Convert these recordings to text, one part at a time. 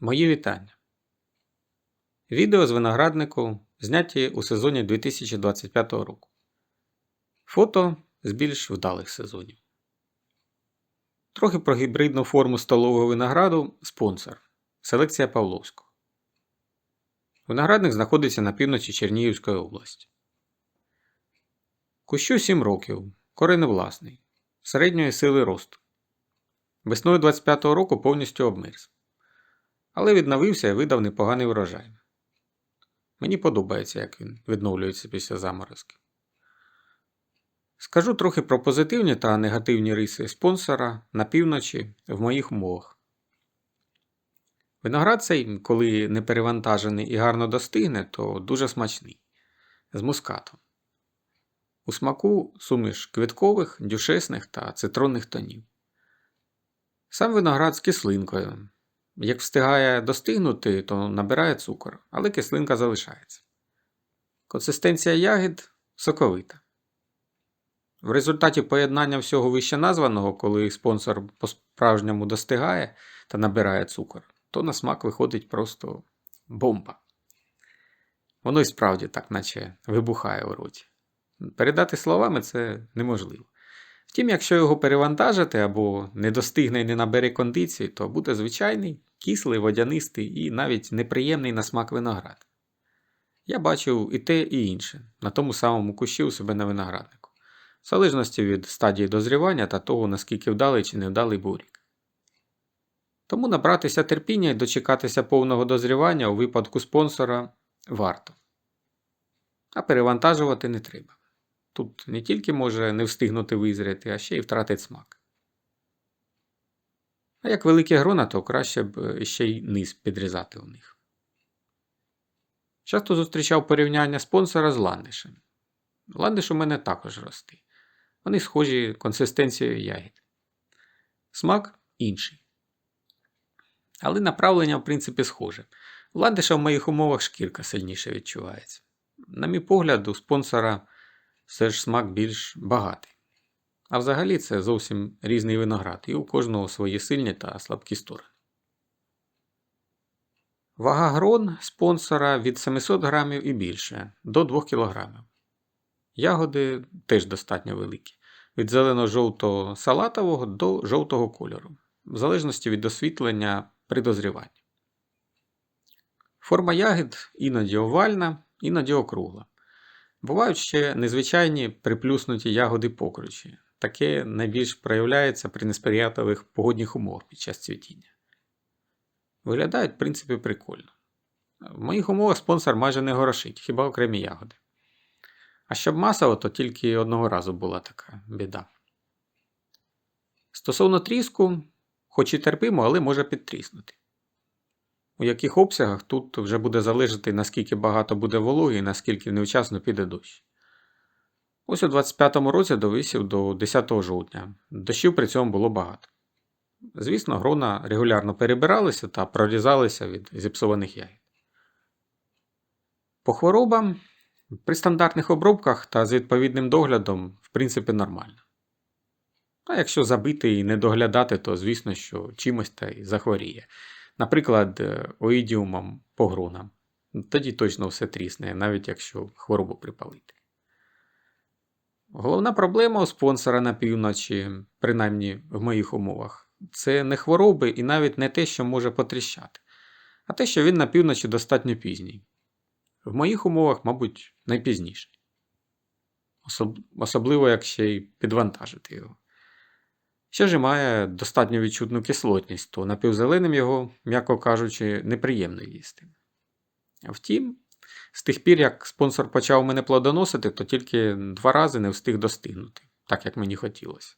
Мої вітання. Відео з винограднику зняті у сезоні 2025 року. Фото з більш вдалих сезонів. Трохи про гібридну форму столового винограду спонсор. Селекція Павловського. Виноградник знаходиться на півночі Чернігівської області. Кущу 7 років. Кореневласний. Середньої сили росту. Весною 25-го року повністю обмерз. Але відновився і видав непоганий врожай. Мені подобається, як він відновлюється після заморозків. Скажу трохи про позитивні та негативні риси спонсора на півночі в моїх умовах. Виноград цей, коли не перевантажений і гарно достигне, то дуже смачний. З мускатом. У смаку суміш квіткових, дюшесних та цитронних тонів. Сам виноград з кислинкою. Як встигає достигнути, то набирає цукор, але кислинка залишається. Консистенція ягід соковита. В результаті поєднання всього вище названого, коли спонсор по-справжньому достигає та набирає цукор, то на смак виходить просто бомба. Воно і справді так, наче вибухає у роті. Передати словами це неможливо. Втім, якщо його перевантажити або не достигне і не набере кондиції, то буде звичайний, кислий, водянистий і навіть неприємний на смак виноград. Я бачив і те, і інше на тому самому кущі у себе на винограднику, в залежності від стадії дозрівання та того, наскільки вдалий чи невдалий був рік. Тому набратися терпіння і дочекатися повного дозрівання у випадку спонсора варто. А перевантажувати не треба. Тут не тільки може не встигнути визряти, а ще й втратить смак. А як великі грона, то краще б ще й низ підрізати у них. Часто зустрічав порівняння спонсора з ландишем. Ландиш у мене також росте. Вони схожі консистенцією ягід. Смак інший. Але направлення, в принципі, схоже. У ландиша в моїх умовах шкірка сильніше відчувається. На мій погляд, у спонсора все ж смак більш багатий. А взагалі це зовсім різний виноград, і у кожного свої сильні та слабкі сторони. Вага грон спонсора від 700 грамів і більше до 2 кг. Ягоди теж достатньо великі. Від зелено-жовтого салатового до жовтого кольору, в залежності від освітлення при дозріванні. Форма ягід іноді овальна, іноді округла. Бувають ще незвичайні приплюснуті ягоди покручі. Таке найбільш проявляється при несприятливих погодних умовах під час цвітіння. Виглядають, в принципі, прикольно. В моїх умовах спонсор майже не горошить, хіба окремі ягоди. А щоб масово, то тільки одного разу була така біда. Стосовно тріску, хоч і терпимо, але може підтріснути. У яких обсягах тут вже буде залежати, наскільки багато буде вологи і наскільки невчасно піде дощ. Ось у 25-му році довисів до 10 жовтня. Дощів при цьому було багато. Звісно, грона регулярно перебиралися та прорізалися від зіпсованих ягід. По хворобам при стандартних обробках та з відповідним доглядом, в принципі, нормально. А якщо забити і не доглядати, то звісно, що чимось та й захворіє. Наприклад, оїдіумом по гронам. Тоді точно все трісне, навіть якщо хворобу припалити. Головна проблема у спонсора на півночі, принаймні в моїх умовах, це не хвороби і навіть не те, що може потріщати, а те, що він на півночі достатньо пізній. В моїх умовах, мабуть, найпізніший. Особ... Особливо, як ще й підвантажити його. Ще ж має достатньо відчутну кислотність, то напівзеленим його, м'яко кажучи, неприємно їсти. Втім, з тих пір, як спонсор почав мене плодоносити, то тільки два рази не встиг достигнути, так як мені хотілося.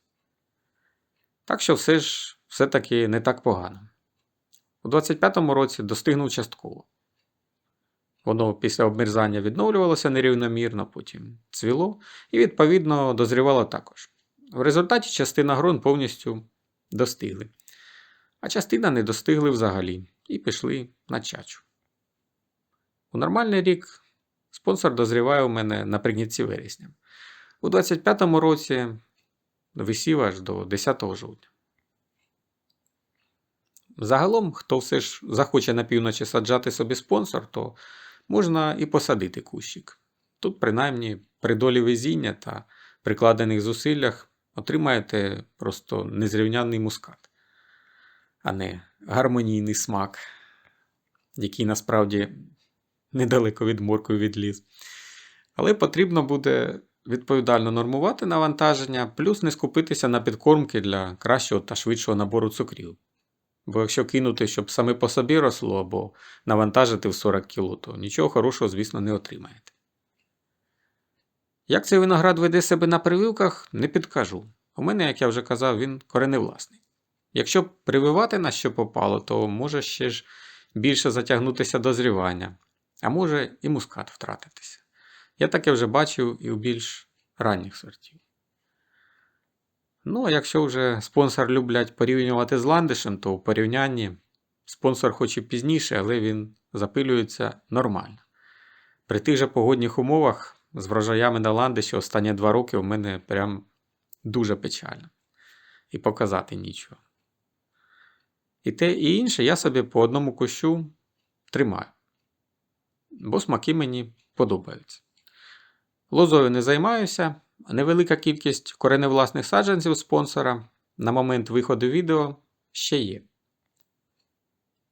Так що все ж все-таки не так погано. У 25-му році достигнув частково. Воно після обмерзання відновлювалося нерівномірно, потім цвіло і, відповідно, дозрівало також. В результаті частина грон повністю достигли, а частина не достигли взагалі і пішли на чачу. У нормальний рік спонсор дозріває у мене наприкінці вересня. У 25-му році висів аж до 10 жовтня. Загалом, хто все ж захоче на півночі саджати собі спонсор, то можна і посадити кущик. Тут, принаймні, при долі везіння та прикладених зусиллях отримаєте просто незрівнянний мускат, а не гармонійний смак, який насправді недалеко від моркви відліз. Але потрібно буде відповідально нормувати навантаження, плюс не скупитися на підкормки для кращого та швидшого набору цукрів. Бо якщо кинути, щоб саме по собі росло або навантажити в 40 кг, то нічого хорошого, звісно, не отримаєте. Як цей виноград веде себе на прививках, не підкажу. У мене, як я вже казав, він кореневласний. Якщо прививати на що попало, то може ще ж більше затягнутися дозрівання, а може і мускат втратитися. Я таке вже бачив і у більш ранніх сортів. Ну, а якщо вже спонсор люблять порівнювати з ландишем, то у порівнянні спонсор хоч і пізніше, але він запилюється нормально. При тих же погодних умовах з врожаями на ландиші останні два роки у мене прям дуже печально. І показати нічого. І те, і інше я собі по одному кущу тримаю. Бо смаки мені подобаються. Лозою не займаюся. Невелика кількість кореневласних саджанців спонсора на момент виходу відео ще є.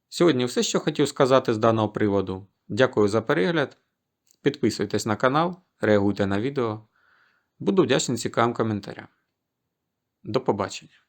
Сьогодні все, що хотів сказати з даного приводу. Дякую за перегляд. Підписуйтесь на канал, реагуйте на відео. Буду вдячний цікавим коментарям. До побачення!